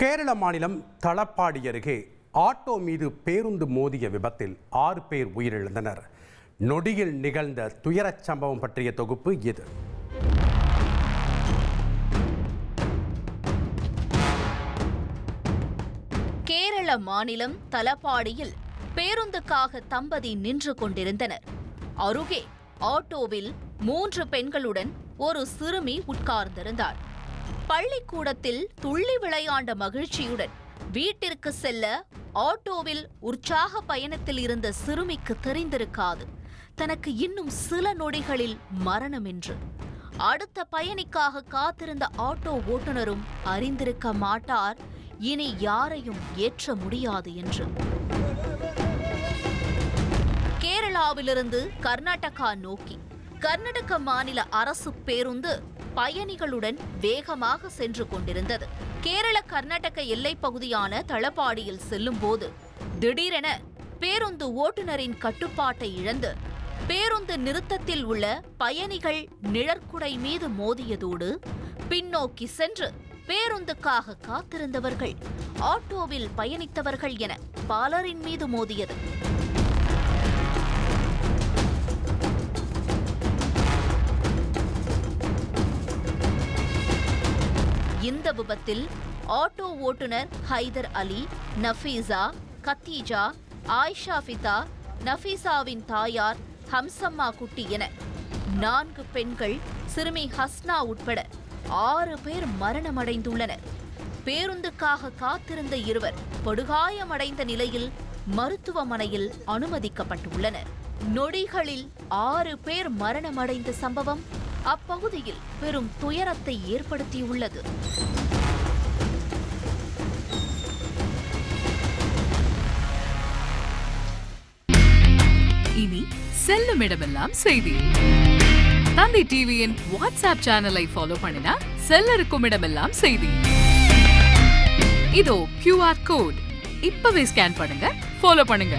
கேரள மாநிலம் தளப்பாடி அருகே ஆட்டோ மீது பேருந்து மோதிய விபத்தில் ஆறு பேர் உயிரிழந்தனர். நொடியில் நிகழ்ந்த துயரச் சம்பவம் பற்றிய தொகுப்பு இது. கேரள மாநிலம் தலப்பாடியில் பேருந்துக்காக தம்பதி நின்று கொண்டிருந்தனர். அருகே ஆட்டோவில் மூன்று பெண்களுடன் ஒரு சிறுமி உட்கார்ந்திருந்தார். பள்ளிக்கூடத்தில் துள்ளி விளையாண்ட மகிழ்ச்சியுடன் வீட்டிற்கு செல்ல ஆட்டோவில் உற்சாக பயணத்தில் இருந்த சிறுமிக்கு தெரிந்திருக்காது. தனக்கு இன்னும் சில நொடிகளில் மரணம் என்று. அடுத்த பயணிக்காக காத்திருந்த ஆட்டோ ஓட்டுநரும் அறிந்திருக்க மாட்டார் இனி யாரையும் ஏற்ற முடியாது என்று. கேரளாவிலிருந்து கர்நாடகா நோக்கி. கர்நாடக மாநில அரசு பேருந்து பயணிகளுடன் வேகமாக சென்று கொண்டிருந்தது. கேரள கர்நாடக எல்லைப் பகுதியான தளப்பாடியில் செல்லும்போது திடீரென பேருந்து ஓட்டுநரின் கட்டுப்பாட்டை இழந்து பேருந்து நிறுத்தத்தில் உள்ள பயணிகள் நிழற்குடை மீது மோதியதோடு பின்னோக்கி சென்று பேருந்துக்காக காத்திருந்தவர்கள். ஆட்டோவில் பயணித்தவர்கள் என பலரின் மீது மோதியது. இந்த விபத்தில் ஆட்டோ ஓட்டுநர் ஹைதர் அலி நஃபீசா கத்தீஜா ஆயிஷா ஃபிதா நஃபீசாவின் தாயார் ஹம்சம்மா குட்டி என நான்கு பெண்கள் சிறுமி ஹஸ்னா உட்பட ஆறு பேர் மரணமடைந்துள்ளனர். பேருந்துக்காக காத்திருந்த இருவர் படுகாயமடைந்த நிலையில் மருத்துவமனையில் அனுமதிக்கப்பட்டுள்ளனர். நொடிகளில் ஆறு பேர் மரணமடைந்த சம்பவம் அப்பகுதியில் பெரும் துயரத்தை ஏற்படுத்தியுள்ளது. இனி செல்லும் இடமெல்லாம் செய்தி. தந்தை டிவியின் வாட்ஸ்அப் சேனலை ஃபாலோ பண்ணினா செல்ல இருக்கும் இடமெல்லாம் செய்தி. இதோ கியூஆர் கோட் இப்பவே ஸ்கேன் பண்ணுங்க ஃபாலோ பண்ணுங்க.